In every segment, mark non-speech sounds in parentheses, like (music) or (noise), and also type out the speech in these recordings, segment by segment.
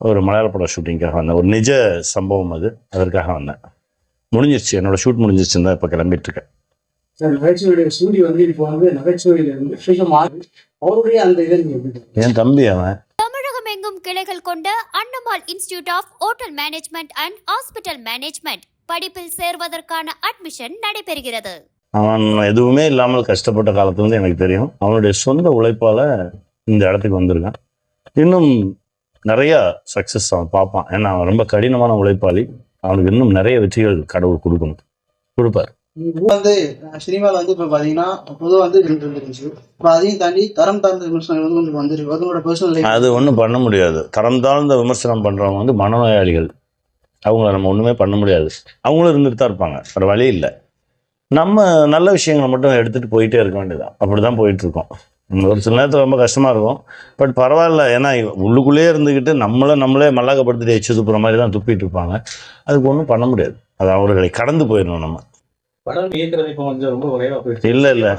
ஒரு மலையாள படம் ஷூட்டிங்காக வந்தேன். ஒரு நிஜ சம்பவம் அது. அதற்காக வந்தேன். முடிஞ்சிருச்சு. என்னோட ஷூட் முடிஞ்சிருச்சுன்னு தான் இப்போ கிளம்பிட்டு இருக்கேன் சார் நகைச்சுவையுடைய சூடி வந்து இப்போ வந்து நகைச்சுவையில இருந்து விஷயம் மாறி அவருடைய அந்த இதை நீங்க எப்படி பார்க்கறீங்க? என் தம்பி அவன். தமிழகம் எங்கும் கிளைகள் கொண்ட Annamal institute of hotel management and hospital management படிப்பில் சேர்வதற்கான அட்மிஷன் நடைபெறுகிறது. அவன் எதுவுமே இல்லாமல் கஷ்டப்பட்ட காலத்துலேருந்து எனக்கு தெரியும். அவனுடைய சொந்த உழைப்பால் இந்த இடத்துக்கு வந்திருக்கான். இன்னும் நிறைய சக்ஸஸ் அவன் பார்ப்பான். ஏன்னா அவன் ரொம்ப கடினமான உழைப்பாளி. அவனுக்கு இன்னும் நிறைய வெற்றிகள் கடவுள் கொடுக்கணும். கொடுப்பார். வந்து சினிமாவில் வந்து இப்போ பார்த்தீங்கன்னா பொதுவாக வந்து ரெண்டு இருந்துருந்துச்சு இப்போ அதையும் தாண்டி தரம் தாழ்ந்த விமர்சனங்கள் வந்து கொஞ்சம் வந்துருக்கு. உங்களோட பர்சனல் அது ஒன்றும் பண்ண முடியாது. தரம் தாழ்ந்த விமர்சனம் பண்ணுறவங்க வந்து மனநோயாளிகள். அவங்கள நம்ம ஒன்றுமே பண்ண முடியாது. அவங்களும் இருந்துட்டு தான் இருப்பாங்க. வேறு வழி இல்லை. நம்ம நல்ல விஷயங்களை மட்டும் எடுத்துகிட்டு போயிட்டே இருக்க வேண்டியதான் அப்படி தான் போயிட்டுருக்கோம் ஒரு சில நேரத்தில் ரொம்ப கஷ்டமாக இருக்கும். பட் பரவாயில்ல. ஏன்னா உள்ளுக்குள்ளேயே இருந்துக்கிட்டு நம்மளை நம்மளே மல்லாக்கப்படுத்திட்டு எச்சு துப்புற மாதிரி தான் துப்பிட்டு இருப்பாங்க. அதுக்கு ஒன்றும் பண்ண முடியாது. அது அவர்களை கடந்து போயிடணும் நம்ம. படம் இயக்குறது இப்போ கொஞ்சம் ரொம்ப குறைவா போயிடுச்சு. இல்லை இல்லை.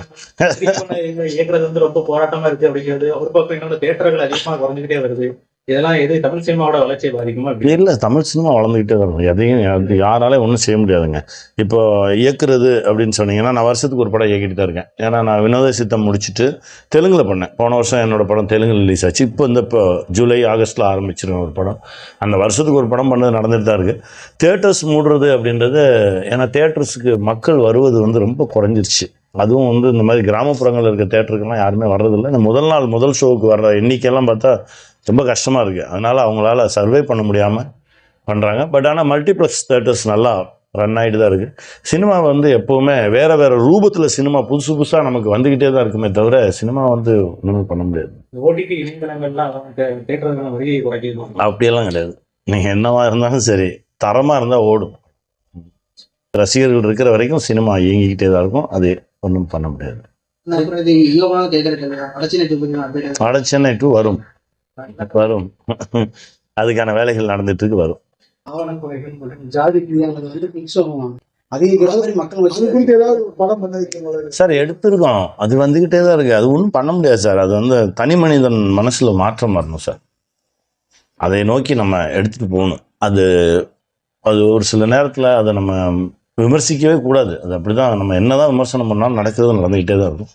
இயக்குறது வந்து ரொம்ப போராட்டமா இருக்கு அப்படிங்கிறது ஒரு பக்கம் இன்னொரு தேட்டர்கள் அதிகமா குறைஞ்சிக்கிட்டே வருது. இதெல்லாம் எது தமிழ் சினிமாவோட வளர்ச்சியை பாதிக்குமா இல்லை தமிழ் சினிமா வளர்ந்துக்கிட்டே வரும் எதையும் யா- யாராலே ஒன்றும் செய்ய முடியாதுங்க. இப்போ இயக்குறது அப்படின்னு சொன்னீங்கன்னா நான் வருஷத்துக்கு ஒரு படம் இயக்கிட்டு தான் இருக்கேன். ஏன்னா நான் வினோத சித்தம் முடிச்சுட்டு தெலுங்கில் பண்ணேன். போன வருஷம் என்னோட படம் தெலுங்கு ரிலீஸ் ஆச்சு. இப்போ இந்த இப்போ ஜூலை ஆகஸ்ட்டில் ஆரம்பிச்சிருவேன் ஒரு படம். அந்த வருஷத்துக்கு ஒரு படம் பண்ணது நடந்துட்டு தான் இருக்குது தேட்டர்ஸ் மூடுறது அப்படின்றது ஏன்னா தேட்டர்ஸுக்கு மக்கள் வருவது வந்து ரொம்ப குறைஞ்சிருச்சு. அதுவும் வந்து இந்த மாதிரி கிராமப்புறங்களில் இருக்க தேட்டருக்கெல்லாம் யாருமே வர்றதில்லை. இந்த முதல் நாள் முதல் ஷோவுக்கு வர்ற எண்ணிக்கையெல்லாம் பார்த்தா ரொம்ப கஷ்டமாக இருக்குது அதனால் அவங்களால சர்வே பண்ண முடியாமல் பண்ணுறாங்க பட் ஆனால் மல்டிப்ளெக்ஸ் தேட்டர்ஸ் நல்லா ரன் ஆகிட்டு தான் இருக்குது சினிமா வந்து எப்போவுமே வேறு வேறு ரூபத்தில் சினிமா புதுசு புதுசாக நமக்கு வந்துக்கிட்டே தான் இருக்குமே தவிர சினிமா வந்து ஒன்றுமே பண்ண முடியாது. ஓடிடி அப்படியெல்லாம் கிடையாது. நீங்கள் என்னவா இருந்தாலும் சரி தரமாக இருந்தால் ஓடும். ரசிகர்கள் இருக்கிற வரைக்கும் சினிமா இயங்கிக்கிட்டே தான் இருக்கும். அது ஒன்றும் பண்ண முடியாது. அப்புறம் இது இங்கே போனால் கேட்குற கேள்வி அடைச்சி நெட்டு கொஞ்சம் அப்டேட் வட சென்னை டு வரும். வரும். அதுக்கான வேலைகள் நடந்துட்டு இருக்கு வரும் ஜாதி சார் எடுத்திருக்கோம். அது வந்துக்கிட்டே தான் இருக்குது அது ஒன்றும் பண்ண முடியாது சார். அது வந்து தனி மனிதன் மனசில் மாற்றம் வரணும் சார். அதை நோக்கி நம்ம எடுத்துகிட்டு போகணும். அது அது ஒரு சில நேரத்தில் அதை நம்ம விமர்சிக்கவே கூடாது. அது அப்படி தான் நம்ம என்ன தான் விமர்சனம் பண்ணாலும் நடக்கிறது நடந்துக்கிட்டே தான் இருக்கும்.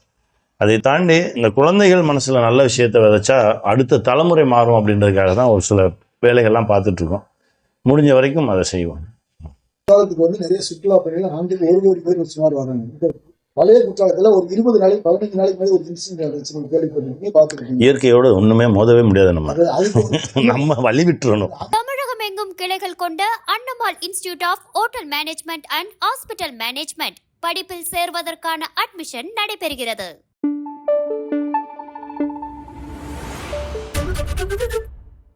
அதை தாண்டி இந்த குழந்தைகள் மனசில் நல்ல விஷயத்தை விதைச்சா அடுத்த தலைமுறை மாறும் அப்படின்றதுக்காக தான் ஒரு சில வேலைகள்லாம் பார்த்துட்ருக்கோம். முடிஞ்ச வரைக்கும் அதை செய்வோம். குற்றாலத்துக்கு வந்து நிறைய சுற்றுலா பயணிகள் ஆண்டுக்கு ஒரு கோடி பேர் சுமார் வராங்க. பழைய குற்றாலத்துல ஒரு இருபது நாளைக்கு பதினஞ்சு நாளைக்கு மேலே ஒரு இன்சிடென்ட் கேள்விப்பட்டிருக்கீங்க பார்த்துருக்கீங்க. இயற்கையோடு ஒன்றுமே மோதவே முடியாது நம்ம. (laughs) நம்ம வழி விட்டுறணும். தமிழகம் எங்கும் கிளைகள் கொண்ட Annamal institute of hotel management and hospital management படிப்பில் சேர்வதற்கான அட்மிஷன் நடைபெறுகிறது. Thank (laughs) you.